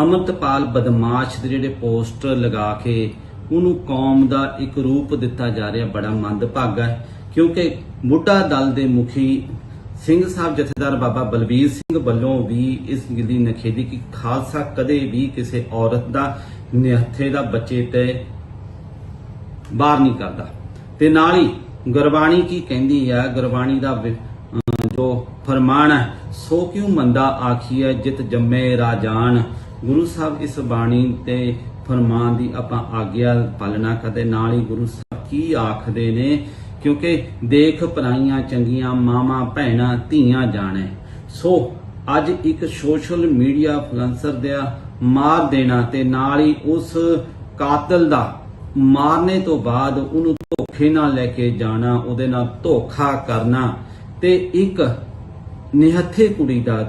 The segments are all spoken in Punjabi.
ਅਮਰਤਪਾਲ ਬਦਮਾਸ਼ ਦੇ ਜਿਹੜੇ ਪੋਸਟਰ ਲਗਾ ਕੇ ਉਹਨੂੰ ਕੌਮ ਦਾ ਇੱਕ ਰੂਪ ਦਿੱਤਾ ਜਾ ਰਿਹਾ ਬੜਾ ਮੰਦਭਾਗਾ ਹੈ, ਕਿਉਂਕਿ ਬੁੱਢਾ ਦਲ ਦੇ ਮੁਖੀ ਸਿੰਘ ਸਾਹਿਬ ਜਥੇਦਾਰ ਬਾਬਾ ਬਲਬੀਰ ਸਿੰਘ ਵੱਲੋਂ ਵੀ ਇਸ ਗੱਲ ਦੀ ਨਖੇਦੀ ਕਿ ਖਾਲਸਾ ਕਦੇ ਵੀ ਕਿਸੇ ਔਰਤ ਦਾ ਨਿਹੱਥੇ ਦਾ ਬੱਚੇ ਤੇ ਬਾਹਰ ਨਹੀਂ ਕਰਦਾ। ਤੇ ਨਾਲ ਹੀ ਗੁਰਬਾਣੀ ਕੀ ਕਹਿੰਦੀ ਆ, ਗੁਰਬਾਣੀ ਦਾ ਜੋ ਫਰਮਾਨ ਹੈ, ਸੋ ਕਿਉ ਮੰਦਾ ਆਖੀਐ, ਜਿਤ ਜੰਮੇ ਰਾਜਾਨ। ਗੁਰੂ ਸਾਹਿਬ ਇਸ ਬਾਣੀ ਤੇ ਫਰਮਾਨ ਦੀ ਆਪਾਂ ਆਗਿਆ ਪਾਲਣਾ ਕਰਦੇ, ਨਾਲ ਹੀ ਗੁਰੂ ਸਾਹਿਬ ਕੀ ਆਖਦੇ ਨੇ, ਕਿਉਂਕਿ ਦੇਖ ਪਰਾਈਆਂ ਚੰਗੀਆਂ, ਮਾਵਾਂ ਭੈਣਾਂ ਧੀਆਂ ਜਾਣੇ। ਸੋ ਅੱਜ ਇੱਕ ਸੋਸ਼ਲ ਮੀਡੀਆ ਫਲੂਐਂਸਰ ਦਾ ਮਾਰ ਦੇਣਾ ਤੇ ਨਾਲ ਹੀ ਉਸ ਕਾਤਲ ਦਾ ਮਾਰਨੇ ਤੋਂ ਬਾਅਦ ਉਹਨੂੰ ਧੋਖੇ ਨਾਲ ਲੈ ਕੇ ਜਾਣਾ, ਉਹਦੇ ਨਾਲ ਧੋਖਾ ਕਰਨਾ ਤੇ ਇੱਕ ਨਿਹੱਥੇ ਕੁੜੀ ਦਾ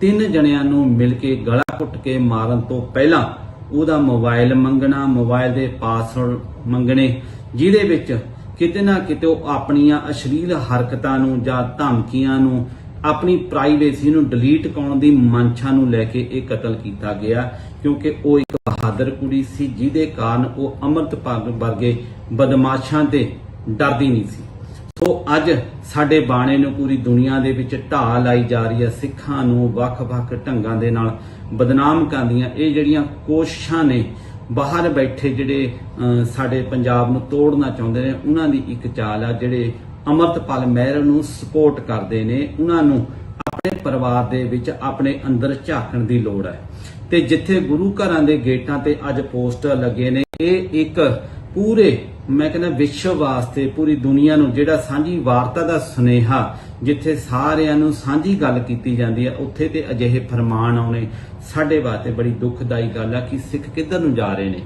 ਤਿੰਨ ਜਣਿਆਂ ਨੂੰ ਮਿਲ ਕੇ ਗਲਾ ਕੁੱਟ ਕੇ ਮਾਰਨ ਤੋਂ ਪਹਿਲਾਂ ਉਹਦਾ ਮੋਬਾਈਲ ਮੰਗਣਾ, ਮੋਬਾਈਲ ਦੇ ਪਾਸਵਰਡ ਮੰਗਣੇ, ਜਿਹਦੇ ਵਿੱਚ ਕਿਤੇ ਨਾ ਕਿਤੇ ਉਹ ਆਪਣੀਆਂ ਅਸ਼ਲੀਲ ਹਰਕਤਾਂ ਨੂੰ ਜਾਂ ਧਮਕੀਆਂ ਨੂੰ ਆਪਣੀ ਪ੍ਰਾਈਵੇਸੀ ਨੂੰ ਡਿਲੀਟ ਕਰਨ ਦੀ ਮਨਸ਼ਾ ਨੂੰ ਲੈ ਕੇ ਇਹ ਕਤਲ ਕੀਤਾ ਗਿਆ, ਕਿਉਂਕਿ ਉਹ ਇੱਕ ਬਹਾਦਰ ਕੁੜੀ ਸੀ, ਜਿਹਦੇ ਕਾਰਨ ਉਹ ਅੰਮ੍ਰਿਤਪਾਲ ਵਰਗੇ ਬਦਮਾਸ਼ਾਂ ਤੇ ਡਰਦੀ ਨਹੀਂ ਸੀ। ਸੋ ਅੱਜ ਸਾਡੇ ਬਾਣੇ ਨੂੰ ਪੂਰੀ ਦੁਨੀਆ ਦੇ ਵਿੱਚ ਢਾਹ ਲਾਈ ਜਾ ਰਹੀ ਹੈ, ਸਿੱਖਾਂ ਨੂੰ ਵੱਖ-ਵੱਖ ਢੰਗਾਂ ਦੇ ਨਾਲ ਬਦਨਾਮ ਕਰਦੀਆਂ। ਇਹ ਜਿਹੜੀਆਂ ਕੋਸ਼ਿਸ਼ਾਂ ਨੇ ਬਾਹਰ ਬੈਠੇ ਜਿਹੜੇ ਸਾਡੇ ਪੰਜਾਬ ਨੂੰ ਤੋੜਨਾ ਚਾਹੁੰਦੇ ਨੇ, ਉਹਨਾਂ ਦੀ ਇੱਕ ਚਾਲ ਆ ਜਿਹੜੇ ਅਮਰਤਪਾਲ ਮਹਿਰ ਨੂੰ ਸਪੋਰਟ ਕਰਦੇ ਨੇ, ਉਹਨਾਂ ਨੂੰ ਆਪਣੇ ਪਰਿਵਾਰ ਦੇ ਵਿੱਚ ਆਪਣੇ ਅੰਦਰ ਝਾਕਣ ਦੀ ਲੋੜ ਹੈ। ਤੇ ਜਿੱਥੇ ਗੁਰੂ ਘਰਾਂ ਦੇ ਗੇਟਾਂ ਤੇ ਅੱਜ ਪੋਸਟਰ ਲੱਗੇ ਨੇ, ਇਹ ਇੱਕ ਪੂਰੇ, ਮੈਂ ਕਹਿੰਦਾ ਵਿਸ਼ਵ ਵਾਸਤੇ, ਪੂਰੀ ਦੁਨੀਆ ਨੂੰ, ਜਿਹੜਾ ਸਾਂਝੀ ਵਾਰਤਾ ਦਾ ਸੁਨੇਹਾ, ਜਿੱਥੇ ਸਾਰਿਆਂ ਨੂੰ ਸਾਂਝੀ ਗੱਲ ਕੀਤੀ ਜਾਂਦੀ ਹੈ, ਉੱਥੇ ਤੇ ਅਜਿਹੇ ਫਰਮਾਨ ਆਉਣੇ ਸਾਡੇ ਵਾਸਤੇ ਬੜੀ ਦੁਖਦਾਈ ਗੱਲ ਆ ਕਿ ਸਿੱਖ ਕਿੱਧਰ ਨੂੰ ਜਾ ਰਹੇ ਨੇ।